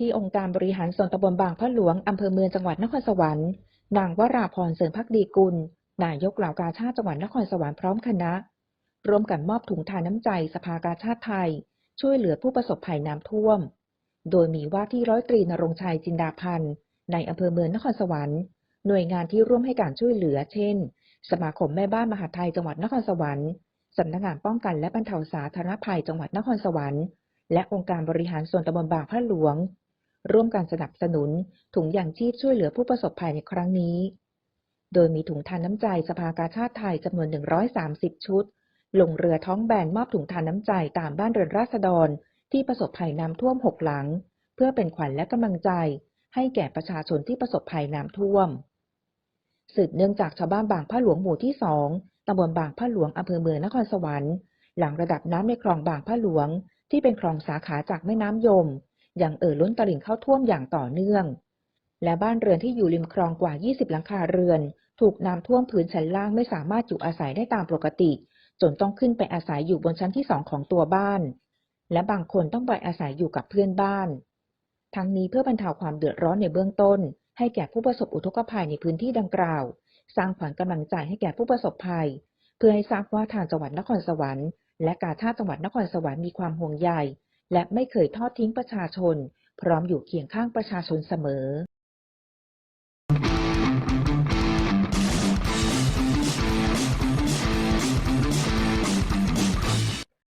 ที่องค์การบริหารส่วนตำบลบางพระหลวง อำเภอเมืองจังหวัดนครสวรรค์ นางวราพรเสริมพักดีกุล นายกเหล่ากาชาติจังหวัดนครสวรรค์พร้อมคณะ ร่วมกันมอบถุงทานน้ำใจสภากาชาติไทย ช่วยเหลือผู้ประสบภัยน้ำท่วม โดยมีว่าที่ร้อยตรีนรงชัยจินดาพันธ์ ในอำเภอเมืองนครสวรรค์ หน่วยงานที่ร่วมให้การช่วยเหลือ เช่น สมาคมแม่บ้านมหาไทยจังหวัดนครสวรรค์สำนักงานป้องกันและบรรเทาสาธารณภัยจังหวัดนครสวรรค์และองค์การบริหารส่วนตำบลบางพระหลวง ร่วมกันสนับสนุน ถุงยางชีพช่วยเหลือผู้ประสบภัยในครั้งนี้ โดยมีถุงทานน้ำใจสภากาชาติไทยจำนวน 130 ชุด ลงเรือท้องแบนมอบถุงทานน้ำใจตามบ้านเรือนราษฎร ที่ประสบภัยน้ำท่วมหกหลัง เพื่อเป็นขวัญและกำลังใจ ให้แก่ประชาชนที่ประสบภัยน้ำท่วม สืบเนื่องจากชาวบ้านบางพระหลวงหมู่ที่สองตำบลบางพระหลวงอำเภอเมืองนครสวรรค์ หลังระดับน้ำในคลองบางพระหลวง ที่เป็นคลองสาขาจากแม่น้ำยม ยังเอ่อล้นตลิ่งเข้าท่วมอย่างต่อเนื่อง และบ้านเรือนที่อยู่ริมคลองกว่า 20 หลังคาเรือน ถูกน้ำท่วมพื้นชั้นล่างไม่สามารถอยู่อาศัยได้ตามปกติ จนต้องขึ้นไปอาศัยอยู่บนชั้นที่สองของตัวบ้าน และบางคนต้องไปอาศัยอยู่กับเพื่อนบ้าน ทั้งนี้เพื่อบรรเทาความเดือดร้อนในเบื้องต้น ให้แก่ผู้ประสบอุทกภัยในพื้นที่ดังกล่าว สร้างขวัญกำลังใจให้แก่ผู้ประสบภัย เพื่อให้ทราบว่าทางจังหวัดนครสวรรค์และกาชาติจังหวัดนครสวรรค์มีความห่วงใย และไม่เคยทอดทิ้งประชาชน พร้อมอยู่เคียงข้างประชาชนเสมอ